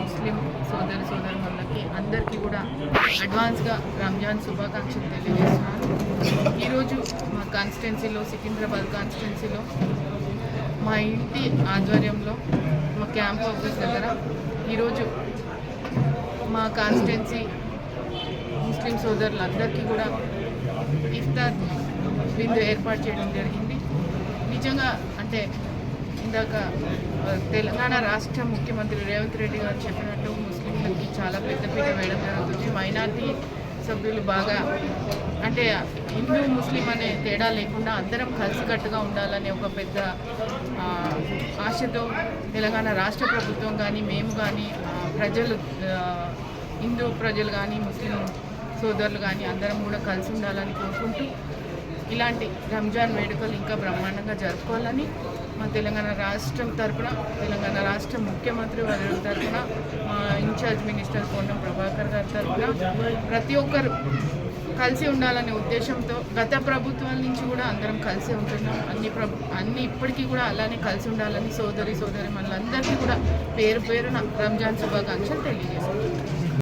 ముస్లిం సోదరి సోదరులకి అందరికీ కూడా అడ్వాన్స్గా రంజాన్ శుభాకాంక్షలు తెలియజేస్తున్నాను. ఈరోజు మా కాన్స్టిట్యున్సీలో సికింద్రాబాద్ కాన్స్టిట్యున్సీలో మా ఇంటి ఆధ్వర్యంలో మా క్యాంప్ ఆఫీస్ దగ్గర ఈరోజు మా కాన్స్టిట్యున్సీ ముస్లిం సోదరులందరికీ కూడా ఇఫ్తార్ విందు ఏర్పాటు చేయడం జరిగింది. నిజంగా అంటే ఇందాక తెలంగాణ రాష్ట్ర ముఖ్యమంత్రి రేవంత్ రెడ్డి గారు చెప్పినట్టు ముస్లింలకి చాలా పెద్దపీట వేయడం జరుగుతుంది. మైనార్టీ సభ్యులు బాగా అంటే హిందూ ముస్లిం అనే తేడా లేకుండా అందరం కలిసికట్టుగా ఉండాలనే ఒక పెద్ద ఆశతో తెలంగాణ రాష్ట్ర ప్రభుత్వం కానీ మేము కానీ ప్రజలు హిందూ ప్రజలు కానీ ముస్లిం సోదరులు కానీ అందరం కూడా కలిసి ఉండాలని కోరుకుంటూ ఇలాంటి రంజాన్ వేడుకలు ఇంకా బ్రహ్మాండంగా జరుపుకోవాలని మా తెలంగాణ రాష్ట్రం తరపున తెలంగాణ రాష్ట్ర ముఖ్యమంత్రి వారి తరఫున మా ఇన్ఛార్జ్ మినిస్టర్ పొన్నం ప్రభాకర్ గారి తరఫున ప్రతి ఒక్కరు కలిసి ఉండాలనే ఉద్దేశంతో గత ప్రభుత్వాల నుంచి కూడా అందరం కలిసి ఉంటున్నాం. అన్ని ప్రభు అన్ని ఇప్పటికీ కూడా అలానే కలిసి ఉండాలని సోదరి సోదరి మనందరికీ కూడా పేరు పేరున రంజాన్ శుభాకాంక్షలు తెలియజేస్తున్నాం